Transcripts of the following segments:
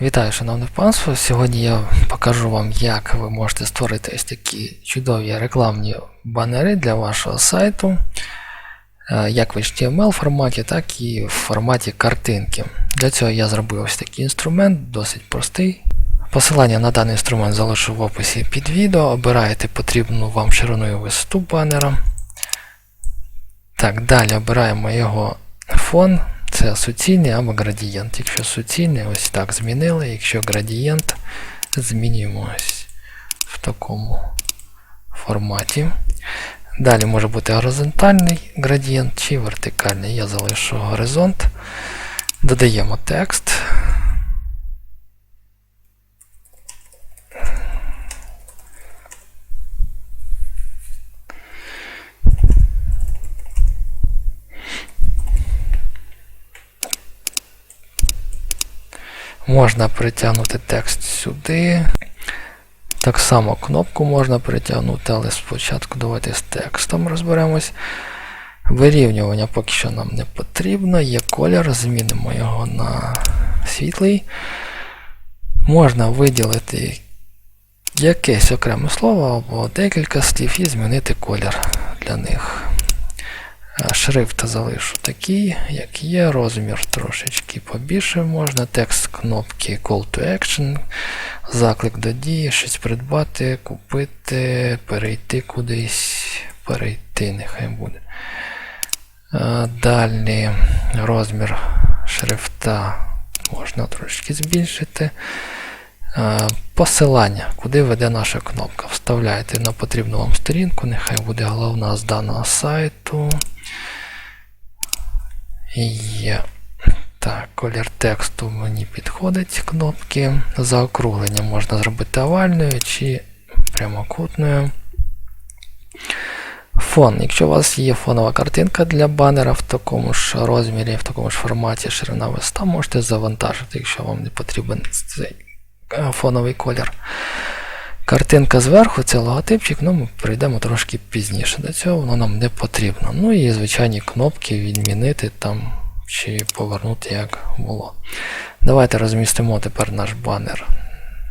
Вітаю, шановне панство. Сьогодні я покажу вам, як ви можете створити ось такі чудові рекламні банери для вашого сайту, е, як в HTML форматі, так і в форматі картинки. Для цього я зробив ось такий інструмент, досить простий. Посилання на даний інструмент залишу в описі під відео. Обираєте потрібну вам ширину і висоту банера. Так, далі обираємо його фон. Це суцільний або градієнт. Якщо суцільний, ось так змінили. Якщо градієнт, змінюємо ось в такому форматі. Далі може бути горизонтальний градієнт чи вертикальний. Я залишу горизонт. Додаємо текст. Можна притягнути текст сюди. Так само кнопку можна притягнути, але спочатку давайте з текстом розберемось. Вирівнювання поки що нам не потрібно. Є колір, змінимо його на світлий. Можна виділити якесь окреме слово або декілька слів і змінити колір для них. Е, Шрифт залишу такий, як є, розмір трошечки побільше можна. Текст кнопки Call to Action, заклик до дії, щось придбати, купити, перейти кудись, перейти, нехай буде. Е, Далі розмір шрифта можна трошки збільшити. Е, Посилання, куди веде наша кнопка. Вставляєте на потрібну вам сторінку, нехай буде головна з даного сайту. Є. Так, колір тексту мені підходить кнопки. Заокруглення можна зробити овальною чи прямокутною. Фон. Якщо у вас є фонова картинка для банера в такому ж розмірі, в такому ж форматі ширина виста, можете завантажити, якщо вам не потрібен цей е, фоновий колір. Картинка зверху, це логотипчик, ну ми прийдемо трошки пізніше до цього, воно нам не потрібно. Ну і звичайні кнопки відмінити там чи повернути як було. Давайте розмістимо тепер наш банер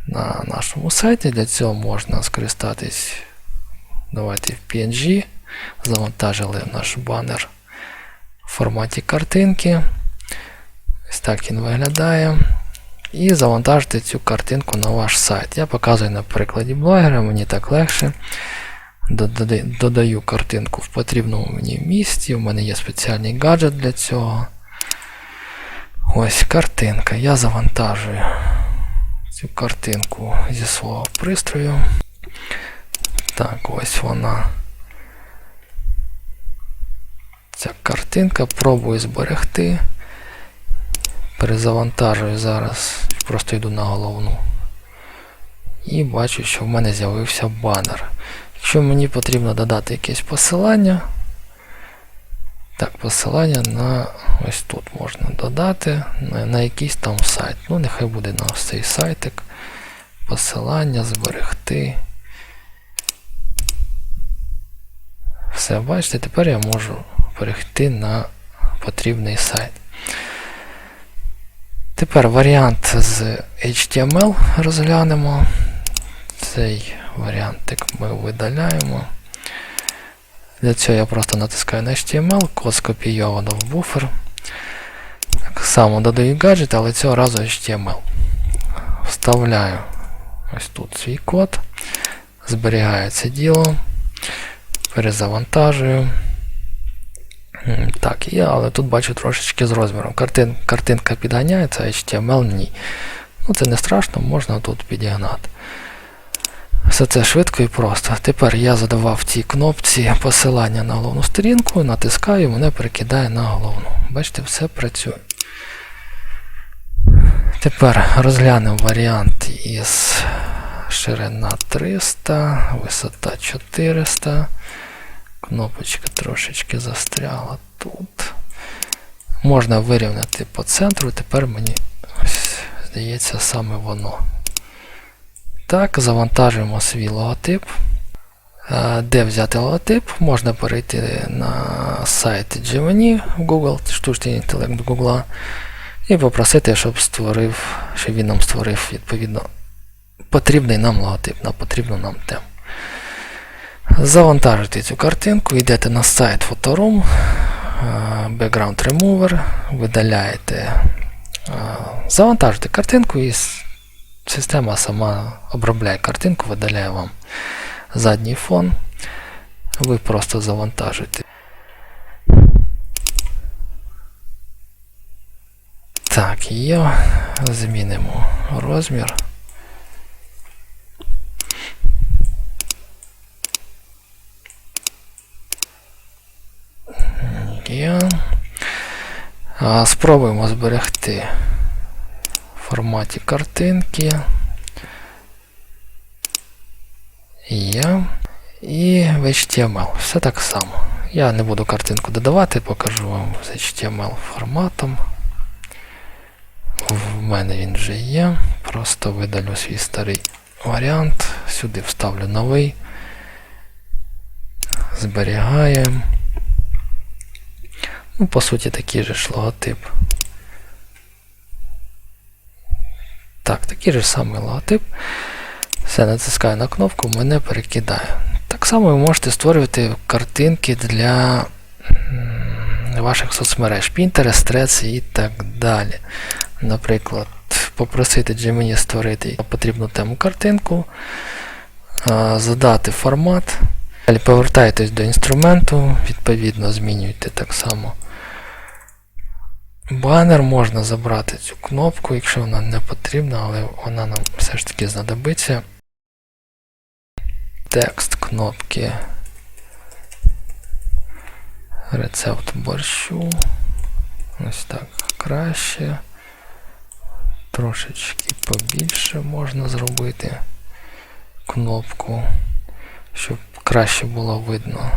на нашому сайті. Для цього можна скористатись. Давайте в PNG. Завантажили наш банер в форматі картинки. Ось так він виглядає і завантажити цю картинку на ваш сайт. Я показую на прикладі блогера, мені так легше. Додаю, картинку в потрібному мені місці. У мене є спеціальний гаджет для цього. Ось картинка. Я завантажую цю картинку зі свого пристрою. Так, ось вона. Ця картинка. Пробую зберегти. Перезавантажую зараз, просто йду на головну. І бачу, що в мене з'явився банер. Якщо мені потрібно додати якесь посилання, так, посилання на ось тут можна додати, на, на якийсь там сайт. Ну, нехай буде на ось цей сайтик. Посилання, зберегти. Все, бачите, тепер я можу перейти на потрібний сайт. Тепер варіант з HTML розглянемо. Цей варіантик ми видаляємо. Для цього я просто натискаю на HTML, код скопійовано в буфер. Так само додаю гаджет, але цього разу HTML. Вставляю ось тут свій код, зберігаю це діло, перезавантажую. М, Так, є, але тут бачу трошечки з розміром. Картин, картинка підганяється, HTML ні. Ну це не страшно, можна тут підігнати. Все це швидко і просто. Тепер я задавав цій кнопці посилання на головну сторінку, натискаю, мене перекидає на головну. Бачите, все працює. Тепер розглянемо варіант із ширина 300, висота 400. Кнопочка трошечки застряла тут. Можна вирівняти по центру, тепер мені ось, здається саме воно. Так, завантажуємо свій логотип. Е, Де взяти логотип? Можна перейти на сайт Gemini Google, штучний інтелект Google, і попросити, щоб створив, щоб він нам створив відповідно потрібний нам логотип на потрібну нам тему. Завантажите цю картинку, йдете на сайт Photorum, е, Background Remover, видаляєте, е, завантажите картинку і система сама обробляє картинку, видаляє вам задній фон. Ви просто завантажуєте. Так, є. Змінимо розмір. Є. Спробуємо зберегти в форматі картинки. Є. І в HTML. Все так само. Я не буду картинку додавати, покажу вам з HTML форматом. В мене він вже є. Просто видалю свій старий варіант. Сюди вставлю новий. Зберігаємо. Ну, по суті, такий же ж логотип. Так, такий же самий логотип. Все, натискаю на кнопку, мене перекидає. Так само ви можете створювати картинки для ваших соцмереж, Pinterest, Threads і так далі. Наприклад, попросити Gemini створити потрібну тему картинку, задати формат. Далі повертаєтесь до інструменту, відповідно змінюєте так само. Банер можна забрати цю кнопку, якщо вона не потрібна, але вона нам все ж таки знадобиться. Текст кнопки. Рецепт борщу. Ось так краще. Трошечки побільше можна зробити кнопку, щоб краще було видно.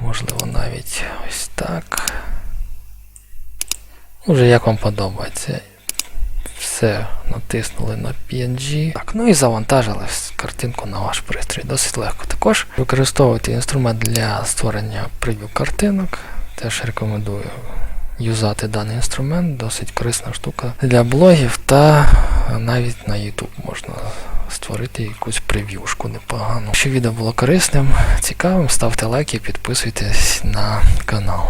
Можливо, навіть ось так. Уже як вам подобається. Все, натиснули на PNG. Так, ну і завантажили картинку на ваш пристрій. Досить легко. Також використовуйте інструмент для створення прев'ю картинок. Теж рекомендую юзати даний інструмент, досить корисна штука для блогів та навіть на YouTube можна створити якусь прев'юшку непогану. Якщо відео було корисним, цікавим, ставте лайки, підписуйтесь на канал.